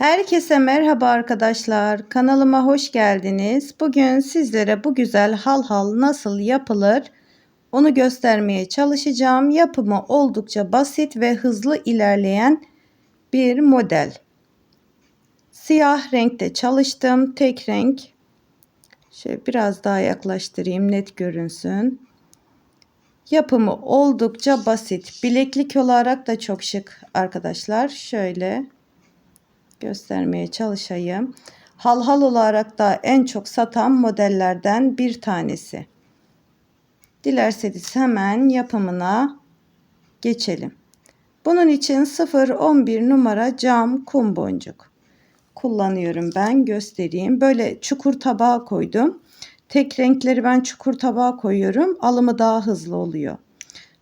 Herkese merhaba arkadaşlar. Kanalıma hoş geldiniz. Bugün sizlere bu güzel hal hal nasıl yapılır onu göstermeye çalışacağım. Yapımı oldukça basit ve hızlı ilerleyen bir model. Siyah renkte çalıştım. Tek renk. Şöyle biraz daha yaklaştırayım net görünsün. Yapımı oldukça basit. Bileklik olarak da çok şık arkadaşlar. Şöyle göstermeye çalışayım. Halhal olarak da en çok satan modellerden bir tanesi. Dilerseniz hemen yapımına geçelim. Bunun için 0-11 numara cam kum boncuk kullanıyorum ben göstereyim. Böyle çukur tabağa koydum. Tek renkleri ben çukur tabağa koyuyorum. Alımı daha hızlı oluyor.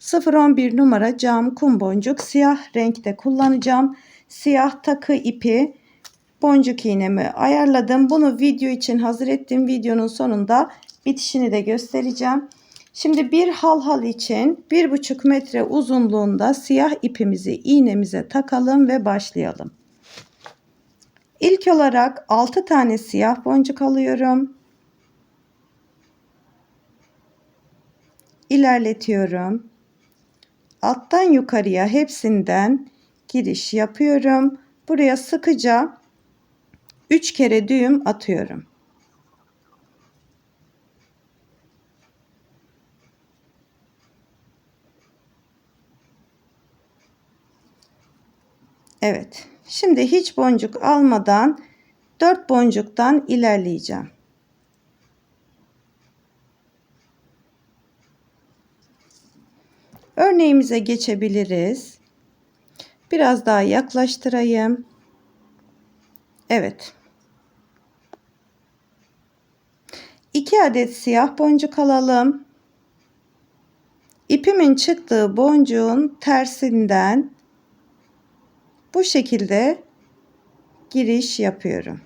0-11 numara cam kum boncuk siyah renkte kullanacağım siyah takı ipi boncuk iğnemi ayarladım. Bunu video için hazır ettim. Videonun sonunda bitişini de göstereceğim. Şimdi bir hal hal için bir buçuk metre uzunluğunda siyah ipimizi iğnemize takalım ve başlayalım. İlk olarak 6 tane siyah boncuk alıyorum. İlerletiyorum. Alttan yukarıya hepsinden giriş yapıyorum. Buraya sıkıca 3 kere düğüm atıyorum. Evet. Şimdi hiç boncuk almadan 4 boncuktan ilerleyeceğim. Örneğimize geçebiliriz. Biraz daha yaklaştırayım. Evet. 2 adet siyah boncuk alalım. İpimin çıktığı boncuğun tersinden bu şekilde giriş yapıyorum.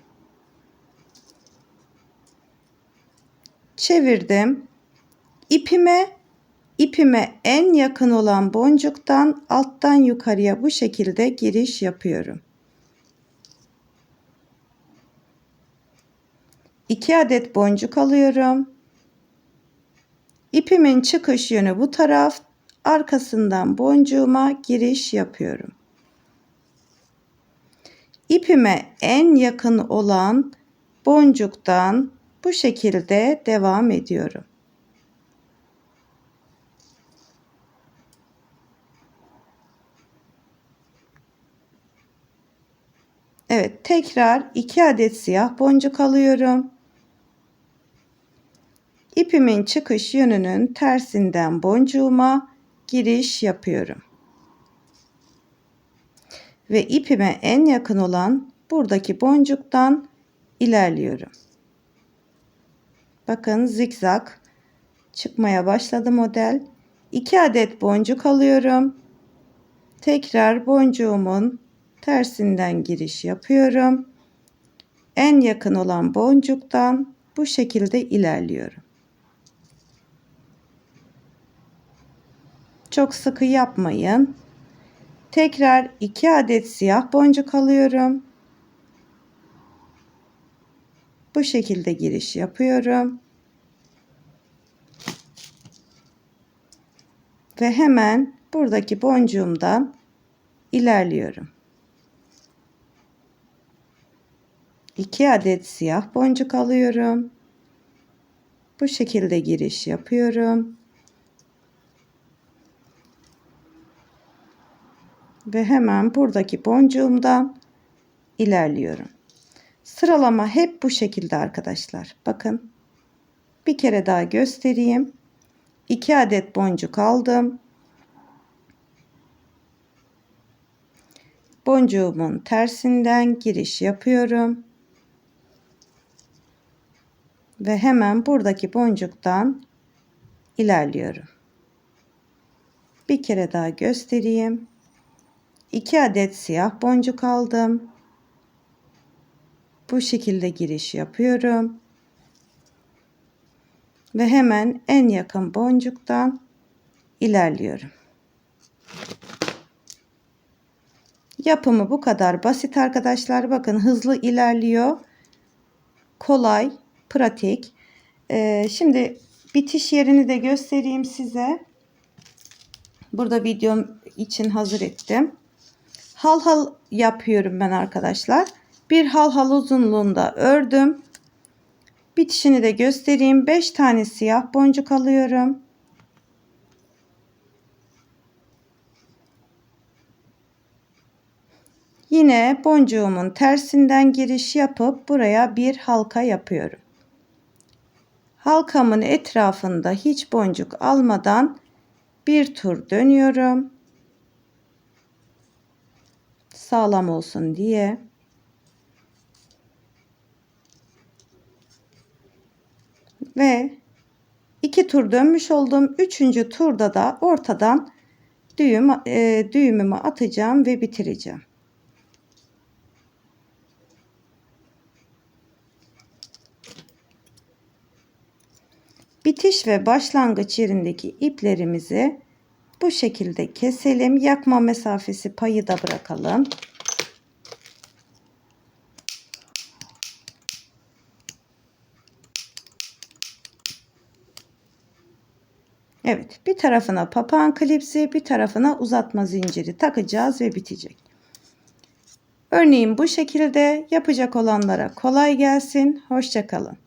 Çevirdim. İpime ipime en yakın olan boncuktan alttan yukarıya bu şekilde giriş yapıyorum. 2 adet boncuk alıyorum. İpimin çıkış yönü bu taraf. Arkasından boncuğuma giriş yapıyorum. İpime en yakın olan boncuktan bu şekilde devam ediyorum. Evet tekrar 2 adet siyah boncuk alıyorum. İpimin çıkış yönünün tersinden boncuğuma giriş yapıyorum. Ve ipime en yakın olan buradaki boncuktan ilerliyorum. Bakın zikzak çıkmaya başladı model. 2 adet boncuk alıyorum. Tekrar boncuğumun tersinden giriş yapıyorum. En yakın olan boncuktan bu şekilde ilerliyorum. Çok sıkı yapmayın. Tekrar 2 adet siyah boncuk alıyorum. Bu şekilde giriş yapıyorum. Ve hemen buradaki boncuğumdan ilerliyorum. 2 adet siyah boncuk alıyorum. Bu şekilde giriş yapıyorum. Ve hemen buradaki boncuğumdan ilerliyorum. Sıralama hep bu şekilde arkadaşlar. Bakın. Bir kere daha göstereyim. 2 adet boncuk aldım. Boncuğumun tersinden giriş yapıyorum ve hemen buradaki boncuktan ilerliyorum. Bir kere daha göstereyim. 2 adet siyah boncuk aldım. Bu şekilde giriş yapıyorum. Ve hemen en yakın boncuktan ilerliyorum. Yapımı bu kadar basit arkadaşlar. Bakın hızlı ilerliyor. Kolay, pratik. Ee, şimdi bitiş yerini de göstereyim size. Burada videom için hazır ettim. Hal hal yapıyorum ben arkadaşlar. Bir hal hal uzunluğunda ördüm. Bitişini de göstereyim. 5 tane siyah boncuk alıyorum. Yine boncuğumun tersinden giriş yapıp buraya bir halka yapıyorum. Halkamın etrafında hiç boncuk almadan bir tur dönüyorum. Sağlam olsun diye. Ve iki tur dönmüş oldum. Üçüncü turda da ortadan düğüm, e, düğümümü atacağım ve bitireceğim. Bitiş ve başlangıç yerindeki iplerimizi bu şekilde keselim. Yakma mesafesi payı da bırakalım. Evet bir tarafına papağan klipsi bir tarafına uzatma zinciri takacağız ve bitecek. Örneğin bu şekilde yapacak olanlara kolay gelsin. Hoşçakalın.